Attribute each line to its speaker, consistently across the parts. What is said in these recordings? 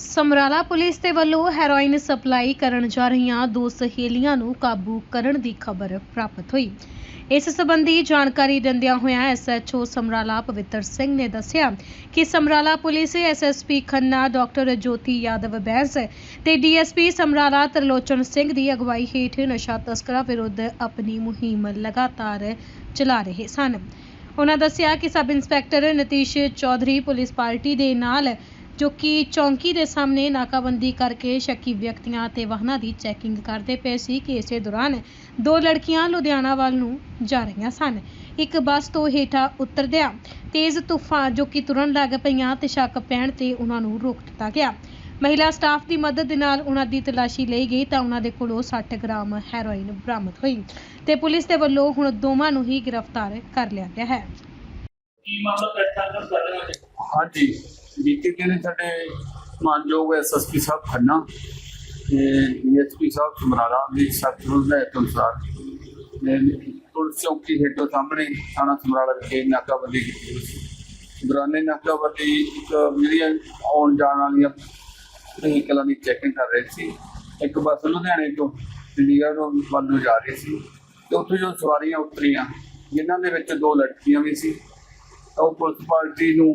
Speaker 1: Samrala police ਦੇ ਵੱਲੋਂ heroin supply ਕਰਨ ਜਾ ਰਹੀਆਂ ਦੋ ਸਹੇਲੀਆਂ ਨੂੰ ਕਾਬੂ ਕਰਨ ਦੀ ਖਬਰ ਪ੍ਰਾਪਤ ਹੋਈ। ਇਸ ਸੰਬੰਧੀ ਜਾਣਕਾਰੀ ਦਿੰਦਿਆਂ ਹੋਇਆਂ ਐਸਐਚਓ ਸਮਰਾਲਾ ਪਵਿੱਤਰ ਸਿੰਘ ਨੇ ਦੱਸਿਆ ਕਿ Samrala police SSP Khanna, doctor Jyoti Yadav Bains ਤੇ ਡੀਐਸਪੀ ਸਮਰਾਲਾ ਤਰਲੋਚਨ ਸਿੰਘ ਦੀ ਅਗਵਾਈ ਹੇਠ ਨਸ਼ਾ ਤਸਕਰਾਂ ਵਿਰੁੱਧ ਆਪਣੀ ਮੁਹਿੰਮ ਲਗਾਤਾਰ ਚਲਾ ਰਹੇ ਸਨ। ਉਹਨਾਂ ਦੱਸਿਆ ਕਿ sub inspector Natish Chaudhary police party ਦੇ ਨਾਲ ਜੋ ਕਿ ਚੌਂਕੀ ਦੇ ਸਾਹਮਣੇ ਨਾਕਾਬੰਦੀ ਕਰਕੇ ਸ਼ੱਕੀ ਵਿਅਕਤੀਆਂ ਤੇ ਵਾਹਨਾਂ ਦੀ ਚੈਕਿੰਗ ਕਰਦੇ ਪਏ ਸੀ ਕਿ ਇਸੇ ਦੌਰਾਨ ਦੋ ਲੜਕੀਆਂ ਲੁਧਿਆਣਾ ਵੱਲ ਨੂੰ ਜਾ ਰਹੀਆਂ ਸਨ। ਇੱਕ ਬੱਸ ਤੋਂ ਹੇਠਾਂ ਉਤਰਦਿਆਂ ਤੇਜ਼ ਤੂਫਾਨ ਜੋ ਕਿ ਤੁਰਨ ਲੱਗ ਪਈਆਂ ਤੇ ਸ਼ੱਕ ਪੈਣ ਤੇ ਉਹਨਾਂ ਨੂੰ ਰੋਕ ਦਿੱਤਾ ਗਿਆ। ਮਹਿਲਾ ਸਟਾਫ ਦੀ ਮਦਦ ਦੇ ਨਾਲ ਉਹਨਾਂ ਦੀ ਤਲਾਸ਼ੀ ਲਈ ਗਈ ਤਾਂ ਉਹਨਾਂ ਦੇ ਕੋਲੋਂ 60 ਗ੍ਰਾਮ ਹੈਰੋਇਨ ਬਰਾਮਦ ਹੋਈ ਤੇ ਪੁਲਿਸ ਦੇ ਵੱਲੋਂ ਹੁਣ ਦੋਵਾਂ ਨੂੰ ਹੀ ਗ੍ਰਿਫਤਾਰ ਕਰ ਲਿਆ ਗਿਆ ਹੈ।
Speaker 2: ਕੀ ਮਾਮਲਾ ਪ੍ਰੈਸ ਕਰ ਰਹੇ ਹੋ?
Speaker 3: ਹਾਂਜੀ। ਬੀਤੇ ਦਿਨ ਸਾਡੇ ਮਾਨਯੋਗ ਐਸਐਸਪੀ ਸਾਹਿਬ ਖੰਨਾ ਤੇ ਡੀਐਸਪੀ ਸਾਹਿਬ ਸਮਰਾਲਾ ਦੀ ਸਖਤ ਹਦਾਇਤ ਅਨੁਸਾਰ। ਪੁਲਿਸ ਚੌਕੀ ਹੇਠੋਂ ਸਾਹਮਣੇ ਥਾਣਾ ਸਮਰਾਲਾ ਵਿਖੇ ਨਾਕਾਬੰਦੀ ਕੀਤੀ ਹੋਈ ਦੌਰਾਨੇ ਨਾਕਾਬੰਦੀ ਇੱਕ ਜਿਹੜੀਆਂ ਆਉਣ ਜਾਣ ਵਾਲੀਆਂ ਵਹੀਕਲਾਂ ਦੀ ਚੈਕਿੰਗ ਕਰ ਰਹੇ ਸੀ। ਇੱਕ ਬੱਸ ਲੁਧਿਆਣੇ ਤੋਂ ਚੰਡੀਗੜ੍ਹ ਵੱਲ ਨੂੰ ਜਾ ਰਹੀ ਸੀ ਤੇ ਉੱਥੇ ਜੋ ਸਵਾਰੀਆਂ ਉਤਰੀਆਂ, ਜਿਨ੍ਹਾਂ ਦੇ ਵਿੱਚ ਦੋ ਲੜਕੀਆਂ ਵੀ ਸੀ। ਉਹ ਪੁਲਿਸ ਪਾਰਟੀ ਨੂੰ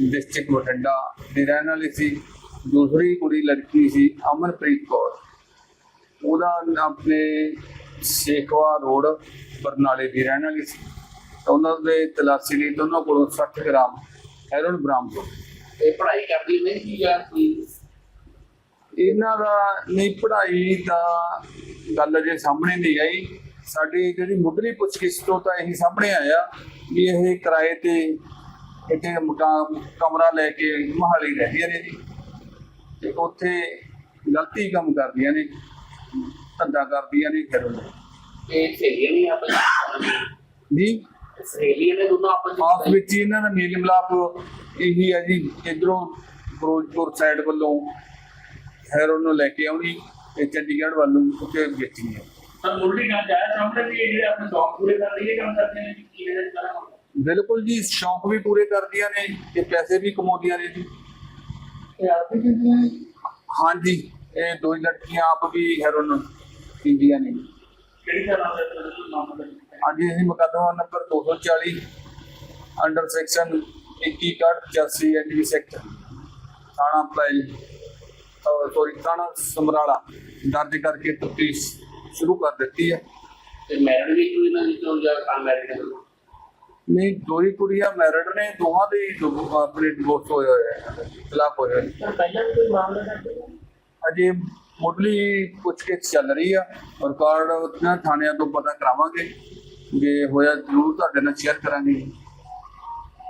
Speaker 3: ਡਿਸਟ੍ਰਿਕਟ ਬਠਿੰਡਾ ਦੀ ਰਹਿਣ ਵਾਲੀ ਸੀ। ਦੂਸਰੀ ਕੁੜੀ ਲੜਕੀ ਸੀ ਅਮਨਪ੍ਰੀਤ ਕੌਰ। ਉਹਦਾ ਆਪਣੇ ਸੇਖਵਾ ਰੋਡ ਬਰਨਾਲੇ ਦੀ ਰਹਿਣ ਵਾਲੀ ਸੀ। ਉਹਨਾਂ ਦੇ ਤਲਾਸ਼ੀ ਲਈ ਦੋਨਾਂ ਕੋਲੋਂ 60 ਗ੍ਰਾਮ ਹੈਰੋਨ ਬਰਾਮਦ ਹੋਈ
Speaker 2: ਇਹ ਪੜ੍ਹਾਈ ਕਰਦੀ ਨਹੀਂ ਕੀ ਜਾਂ ਕੋਈ
Speaker 3: ਇਹਨਾਂ ਦਾ ਨਹੀਂ ਪੜ੍ਹਾਈ ਦਾ ਗੱਲ ਅਜੇ ਸਾਹਮਣੇ ਨਹੀਂ ਆਈ। ਸਾਡੀ ਜਿਹੜੀ ਮੁੱਢਲੀ ਪੁੱਛਗਿੱਛ ਤੋਂ ਤਾਂ ਇਹੀ ਸਾਹਮਣੇ ਆਇਆ ਵੀ ਇਹ ਕਿਰਾਏ ਤੇ ਇੱਥੇ ਮਕਾਨ ਕਮਰਾ ਲੈ ਕੇ ਮਹਾਲੀ ਰਹਿੰਦੀਆਂ ਨੇ ਜੀ। ਤੇ ਉੱਥੇ ਗਲਤੀ ਕੰਮ ਕਰਦੀਆਂ ਨੇ ਧੰਦਾ ਕਰਦੀਆਂ ਨੇ ਫਿਰ
Speaker 2: ਇਹ ਸਹੇਲੀਆਂ ਨਹੀਂ ਆਪਸ
Speaker 3: ਜੀ?
Speaker 2: ਸਹੇਲੀਆਂ ਨੇ ਦੋਨੋਂ ਆਪਸ
Speaker 3: ਆਪਸ ਵਿੱਚ ਹੀ ਇਹਨਾਂ ਦਾ ਮੇਲ ਮਿਲਾਪ ਇਹੀ ਹੈ ਜੀ ਇਧਰੋਂ ਫਿਰੋਜ਼ਪੁਰ ਸਾਈਡ ਵੱਲੋਂ ਹੈਰੋਨ ਨੂੰ ਲੈ ਕੇ ਆਉਣੀ ਤੇ ਚੰਡੀਗੜ੍ਹ ਵੱਲ ਨੂੰ ਉੱਥੇ ਵੇਚਣੀ ਹੈ।
Speaker 2: ਸਰ ਮੁੱਢਲੀ ਗੱਲ ਜਾਇਆ ਸਾਹਮਣੇ ਵੀ ਇਹ ਜਿਹੜੇ ਆਪਣੇ ਸ਼ੌਕ ਪੂਰੇ ਕਰ ਲਈਏ ਕੰਮ ਕਰਦੇ ਨੇ ਜੀ ਕੀ ਇਹਦੇ ਕਰਾਂ
Speaker 3: ਬਿਲਕੁਲ ਜੀ ਸ਼ੌਂਕ ਵੀ ਪੂਰੇ ਕਰਦੀਆਂ ਨੇ ਤੇ ਪੈਸੇ ਵੀ ਕਮਾਉਂਦੀਆਂ ਨੇ ਜੀ।
Speaker 2: ਇਹ ਆਪੇ ਕਿੰਨੀਆਂ
Speaker 3: ਹਾਂਜੀ ਇਹ ਦੋ ਹੀ ਲੜਕੀਆਂ ਆਪ ਵੀ ਹੈਰੋਨ ਪੀਂਦੀਆਂ ਨੇ।
Speaker 2: ਕਿਹੜੀ ਤਰ੍ਹਾਂ ਦਾ ਨਾਮ ਦਾ
Speaker 3: ਹਾਂਜੀ ਇਹ ਮੁਕੱਦਮਾ number 240 under section 2185 ND sector ਥਾਣਾ ਪਲਾਈ ਸੋਰੀ ਥਾਣਾ ਸਮਰਾਲਾ ਦਰਜ ਕਰਕੇ ਤਫਤੀਸ਼ ਸ਼ੁਰੂ ਕਰ ਦਿੱਤੀ ਹੈ।
Speaker 2: ਤੇ ਮੈਰਿਡ ਵੀ ਕੋਈ ਨਾ ਜਿੱਦੋਂ ਜਾਂ ਅਨਮੈਰਿਡ ਹੈ।
Speaker 3: ਨਹੀਂ ਦੋ ਹੀ ਕੁੜੀਆਂ ਮੈਰਿਡ ਨੇ ਦੋਹਾਂ ਦੇ ਹੀ ਦੋ- ਆਪਣੇ ਡਿਵੋਰਸ ਹੋਏ ਹੋਏ ਹੈ ਤਲਾਕ ਹੋਏ ਹੋਏ।
Speaker 2: ਸਰ ਪਹਿਲਾਂ ਵੀ ਕੋਈ ਮਾਮਲਾ ਕਰਦੇ ਹੋ
Speaker 3: ਅਜੇ ਮੁੱਢਲੀ ਪੁੱਛਗਿੱਛ ਚੱਲ ਰਹੀ ਆ ਰਿਕਾਰਡ ਉਹਨਾਂ ਥਾਣਿਆਂ ਤੋਂ ਪਤਾ ਕਰਾਵਾਂਗੇ ਜੇ ਹੋਇਆ ਜ਼ਰੂਰ ਤੁਹਾਡੇ ਨਾਲ ਸ਼ੇਅਰ ਕਰਾਂਗੇ